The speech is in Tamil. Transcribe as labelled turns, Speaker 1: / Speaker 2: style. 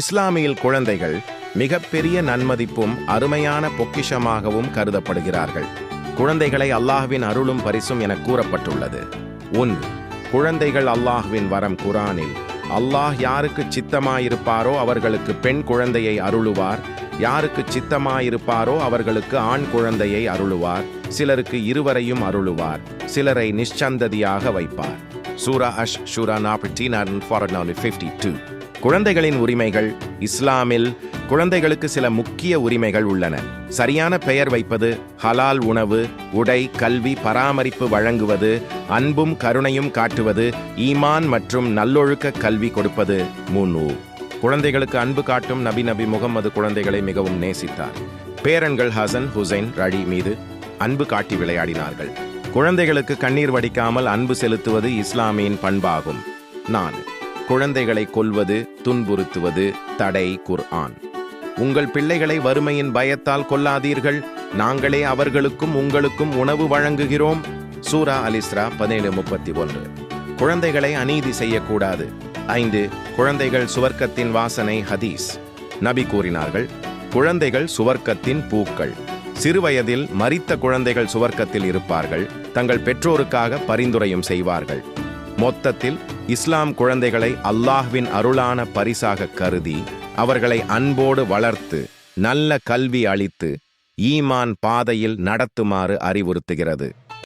Speaker 1: இஸ்லாமியில் குழந்தைகள் மிகப்பெரிய நன்மதிப்பும் அருமையான பொக்கிஷமாகவும் கருதப்படுகிறார்கள். குழந்தைகளை அல்லாஹ்வின் அருளும் பரிசும் என கூறப்பட்டுள்ளது. ஒன்று குழந்தைகள் அல்லாஹ்வின் வரம் குரானில் அல்லாஹ் யாருக்கு சித்தமாயிருப்பாரோ அவர்களுக்கு பெண் குழந்தையை அருளுவார் யாருக்கு சித்தமாயிருப்பாரோ அவர்களுக்கு ஆண் குழந்தையை அருளுவார் சிலருக்கு இருவரையும் அருளுவார் சிலரை நிச்சந்ததியாக வைப்பார். சூரா அஷ் ஷூரா நாற்பத்தி ஃபிஃப்டி டூ குழந்தைகளின் உரிமைகள் இஸ்லாமில் குழந்தைகளுக்கு சில முக்கிய உரிமைகள் உள்ளன. சரியான பெயர் வைப்பது ஹலால் உணவு உடை கல்வி பராமரிப்பு வழங்குவது அன்பும் கருணையும் காட்டுவது ஈமான் மற்றும் நல்லொழுக்க கல்வி கொடுப்பது மூணு குழந்தைகளுக்கு அன்பு காட்டும் நபி நபி முகமது குழந்தைகளை மிகவும் நேசித்தார். பேரன்கள் ஹசன் ஹுசைன் ரடி மீது அன்பு காட்டி விளையாடினார்கள். குழந்தைகளுக்கு கண்ணீர் வடிக்காமல் அன்பு செலுத்துவது இஸ்லாமியின் பண்பாகும். நான் குழந்தைகளை கொல்வது துன்புறுத்துவது தடை குர்ஆன். உங்கள் பிள்ளைகளை வறுமையின் பயத்தால் கொல்லாதீர்கள். நாங்களே அவர்களுக்கும் உங்களுக்கும் உணவு வழங்குகிறோம். சூரா அலிஸ்ரா பதினேழு முப்பத்தி ஒன்று குழந்தைகளை அநீதி செய்யக்கூடாது. ஐந்து குழந்தைகள் சுவர்க்கத்தின் வாசனை ஹதீஸ். நபி கூறினார்கள் குழந்தைகள் சுவர்க்கத்தின் பூக்கள். சிறுவயதில் மரித்த குழந்தைகள் சுவர்க்கத்தில் இருப்பார்கள். தங்கள் பெற்றோருக்காக பரிந்துரையும் செய்வார்கள். மொத்தத்தில் இஸ்லாம் குழந்தைகளை அல்லாஹ்வின் அருளான பரிசாக கருதி அவர்களை அன்போடு வளர்த்து நல்ல கல்வி அளித்து ஈமான் பாதையில் நடத்துமாறு அறிவுறுத்துகிறது.